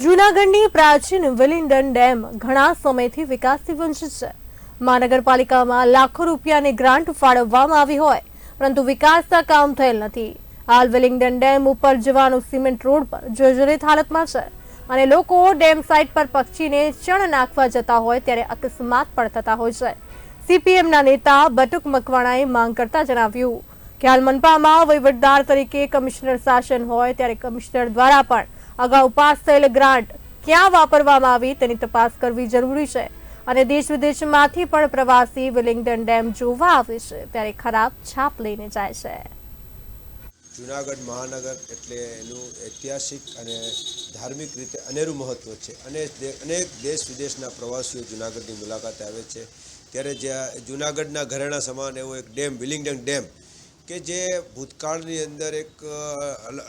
જૂનાગઢની પ્રાચીન Willingdon dam ઘણા સમયથી વિકાસથી વંચિત છે. મહાનગરપાલિકામાં લાખો રૂપિયાની ગ્રાન્ટ ફાળવવામાં આવી હોય, પરંતુ વિકાસના કામ થયેલ નથી. હાલ વિલિંગડન ડેમ ઉપર જવાનું સિમેન્ટ રોડ પર જર્જરિત હાલતમાં છે અને લોકો ડેમ સાઇટ પર પક્ષીને ચણ નાખવા જતા હોય ત્યારે અકસ્માત પણ થતા હોય છે. સીપીએમના નેતા બટુક મકવાણાએ માંગ કરતા જણાવ્યું કે હાલ મનપામાં વહીવટદાર તરીકે કમિશનર શાસન હોય ત્યારે કમિશનર દ્વારા પણ અગાઉ પાસ થયેલ ગ્રાન્ટ ક્યાં વાપરવામાં આવી તેની તપાસ કરવી જરૂરી છે. અને દેશ વિદેશમાંથી પણ પ્રવાસી વિલિંગડન ડેમ જોવા આવે છે, ત્યારે ખરાબ છાપ લઈને જાય છે. જુનાગઢ મહાનગર એટલે એનું ઐતિહાસિક અને ધાર્મિક રીતે અનેરું મહત્ત્વ છે. અને અનેક દેશ વિદેશના પ્રવાસીઓ જુનાગઢની મુલાકાતે આવે છે. ત્યારે જ્યાં જુનાગઢના ઘરેણા સમાન એવો એક ડેમ વિલિંગડન ડેમ કે જે ભૂતકાળની અંદર એક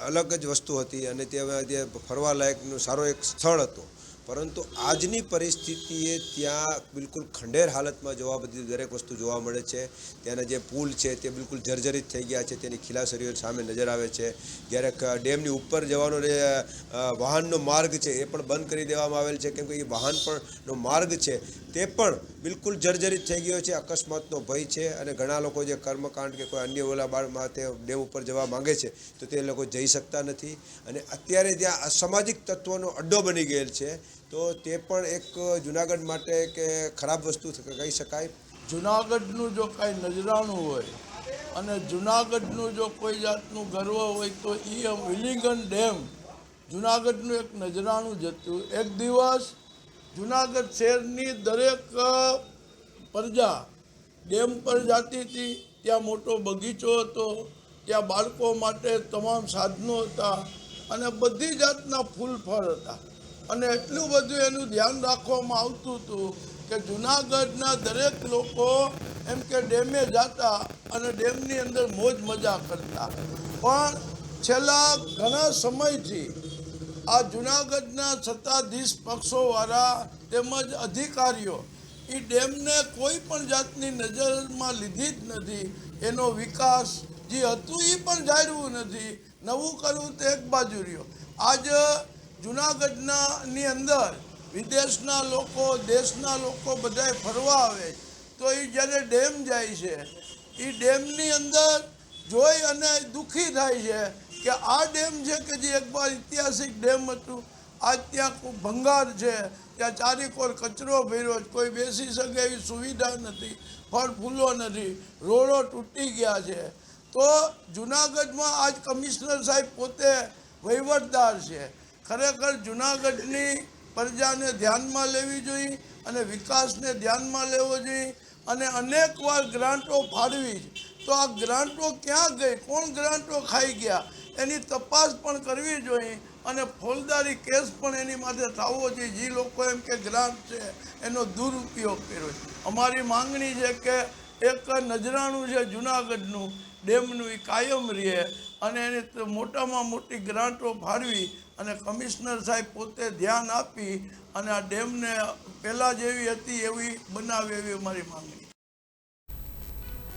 અલગ જ વસ્તુ હતી અને ત્યાં ફરવા લાયકનું સારો એક સ્થળ હતું. પરંતુ આજની પરિસ્થિતિએ ત્યાં બિલકુલ ખંડેર હાલતમાં જોવા બધી દરેક વસ્તુ જોવા મળે છે. ત્યાંના જે પુલ છે તે બિલકુલ જર્જરિત થઈ ગયા છે. તેની ખીલાસરીઓ સામે નજર આવે છે. જ્યારે ડેમની ઉપર જવાનો જે વાહનનો માર્ગ છે એ પણ બંધ કરી દેવામાં આવેલ છે. કેમ કે એ વાહન પણનો માર્ગ છે તે પણ બિલકુલ જર્જરિત થઈ ગયો છે. અકસ્માતનો ભય છે અને ઘણા લોકો જે કર્મકાંડ કે કોઈ અન્ય ઓલા બાળ માટે ડેમ ઉપર જવા માંગે છે તો તે લોકો જઈ શકતા નથી. અને અત્યારે ત્યાં અસામાજિક તત્વોનો અડ્ડો બની ગયેલ છે. તો તે પણ એક જુનાગઢ માટે કે ખરાબ વસ્તુ કહી શકાય. જુનાગઢનું જો કાંઈ નજરાણું હોય અને જુનાગઢનું જો કોઈ જાતનું ગર્વ હોય તો એ વિલિંગન ડેમ જુનાગઢનું એક નજરાણું જ હતું એક દિવસ જુનાગઢ શહેરની દરેક પ્રજા ડેમ પર જતી હતી. ત્યાં મોટો બગીચો હતો. ત્યાં બાળકો માટે તમામ સાધનો હતા અને બધી જાતના ફૂલ ફળ હતા. અને એટલું બધું એનું ધ્યાન રાખવામાં આવતું હતું કે જુનાગઢના દરેક લોકો એમ કે ડેમે જતા અને ડેમની અંદર મોજ મજા કરતા. પણ છેલ્લા ઘણા સમયથી આ જુનાગઢના સત્તાધીશ પક્ષોવાળા તેમજ અધિકારીઓ એ ડેમને કોઈ પણ જાતની નજરમાં લીધી જ નથી. એનો વિકાસ જે હતું એ પણ જાળવું નથી. નવું કરવું તો એક બાજુ રહ્યો. આજ જુનાગઢના ની અંદર વિદેશના લોકો, દેશના લોકો બધાય ફરવા આવે, તો એ જ્યારે ડેમ જાય છે એ ડેમની અંદર જોઈ અને દુઃખી થાય છે કે આ ડેમ છે કે જે એકવાર ઐતિહાસિક ડેમ હતું, આજ ત્યાં ભંગાર છે, ત્યાં ચારેકોર કચરો ભર્યો, કોઈ બેસી શકે એવી સુવિધા નથી, ફળ ફૂલો નથી, રોડો તૂટી ગયા છે. તો જુનાગઢમાં આજ કમિશનર સાહેબ પોતે વહીવટદાર છે. ખરેખર જુનાગઢની પ્રજાને ધ્યાનમાં લેવી જોઈએ અને વિકાસને ધ્યાનમાં લેવો જોઈએ અને અનેકવાર ગ્રાન્ટો ફાળવી તો આ ગ્રાન્ટો ક્યાં ગઈ? કોણ ગ્રાન્ટો ખાઈ ગયા? એની તપાસ પણ કરવી જોઈએ અને ફોજદારી કેસ પણ એની માટે થવો જોઈએ. જે લોકો એમ કે ગ્રાન્ટ છે, એનો દુરુપયોગ કર્યો છે. અમારી માંગણી છે કે એક નજરાણું છે જુનાગઢનું, ડેમનું એ કાયમ રહે. અને એની મોટામાં મોટી ગ્રાન્ટો ફાળવી અને કમિશનર સાહેબ પોતે ધ્યાન આપી અને આ ડેમને પહેલાં જેવી હતી એવી બનાવે એવી અમારી માંગણી.